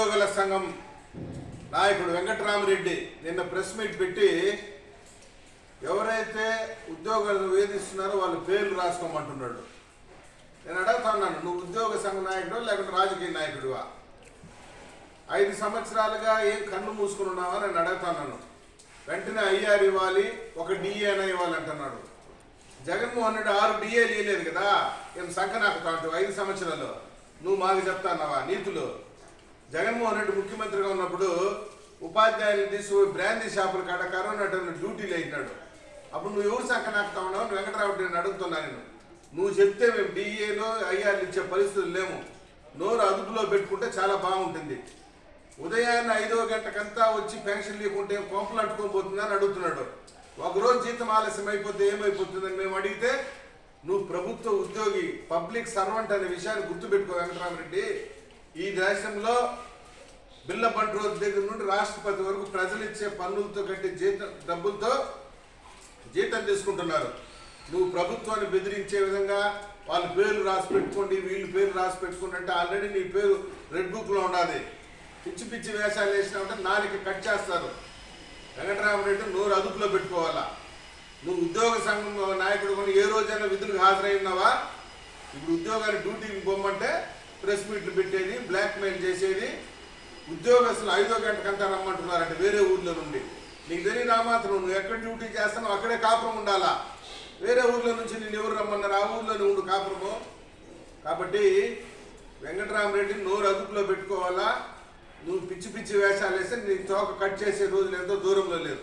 ఉద్యోగుల సంఘం నాయకుడు వెంకటరామరెడ్డి నిన్న ప్రెస్ మీట్ పెట్టి ఎవరైతే ఉద్యోగాలను వేధిస్తున్నారో వాళ్ళ పేర్లు రాసుకోమంటున్నాడు. నేను అడుగుతున్నాను నువ్వు ఉద్యోగ సంఘ నాయకుడు లేకుంటే రాజకీయ నాయకుడివా? ఐదు సంవత్సరాలుగా ఏం కన్ను మూసుకుని ఉన్నావా నేను అడుగుతున్నాను వెంటనే ఐఆర్ ఇవ్వాలి ఒక డిఏనా ఇవ్వాలి అంటున్నాడు జగన్మోహన్ రెడ్డి ఆరు డిఏలు ఇవ్వలేదు కదా ఏం సంఖ నాకు కాదు ఐదు సంవత్సరాలు. నువ్వు మాకు చెప్తాన్నావా నీతులు? జగన్మోహన్ రెడ్డి ముఖ్యమంత్రిగా ఉన్నప్పుడు ఉపాధ్యాయులు తీసుకుపోయి బ్రాందీ షాపుల కాడ కరోనా టైంలో డ్యూటీలు అయినాడు అప్పుడు నువ్వు ఎవరు శాఖ నాకుతా ఉన్నావు? నువ్వు వెంకటరావు నేను అడుగుతున్నా నేను. నువ్వు చెప్తే మేము డిఏలో ఐఆర్లు ఇచ్చే పరిస్థితులు లేము నోరు అదుపులో పెట్టుకుంటే చాలా బాగుంటుంది. ఉదయాన్నే ఐదో గంటకంతా వచ్చి పెన్షన్ లేకుంటే కొంపలు అంటుకొని పోతుందని అడుగుతున్నాడు. ఒకరోజు జీతం ఆలస్యం అయిపోతే ఏమైపోతుందని మేము అడిగితే నువ్వు ప్రభుత్వ ఉద్యోగి పబ్లిక్ సర్వెంట్ అనే విషయాన్ని గుర్తుపెట్టుకో వెంకటరామరెడ్డి. ఈ దేశంలో బిల్ల బండి రోజు దగ్గర నుండి రాష్ట్రపతి వరకు ప్రజలు ఇచ్చే పన్నులతో కట్టే జీతం డబ్బులతో జీతం తీసుకుంటున్నారు. నువ్వు ప్రభుత్వాన్ని బెదిరించే విధంగా వాళ్ళ పేర్లు రాసి పెట్టుకోండి వీళ్ళ పేరు రాసి పెట్టుకోండి అంటే ఆల్రెడీ నీ పేరు రెడ్ బుక్లో ఉండాలి. పిచ్చి పిచ్చి వేషాలు వేసినామంటే నాలుగు కట్ చేస్తారు. వెంకటరామరెడ్డి నోరు అదుపులో పెట్టుకోవాలా? నువ్వు ఉద్యోగ సంఘం నాయకుడు కొని ఏ రోజైనా విధులకు హాజరై ఉన్నావా? ఇప్పుడు ఉద్యోగాన్ని డ్యూటీకి పొమ్మంటే ప్రెస్ మీట్లు పెట్టేది బ్లాక్మెయిల్ చేసేది. ఉద్యోగస్తులు ఐదో గంటకంతా రమ్మంటున్నారంటే వేరే ఊర్లో నుండి. నీకు తెలియదు ఆ మాత్రం నువ్వు ఎక్కడ డ్యూటీ చేస్తానో అక్కడే కాపురం ఉండాలా? వేరే ఊర్లో నుంచి నేను ఎవరు రమ్మన్నారు? ఆ ఊర్లోనే ఉండు కాపురము. కాబట్టి వెంకటరామరెడ్డి నోరు అదుపులో పెట్టుకోవాలా? నువ్వు పిచ్చి పిచ్చి వేషాలు వేస్తే నీ తోక కట్ చేసే రోజులు ఎంతో దూరంలో లేదు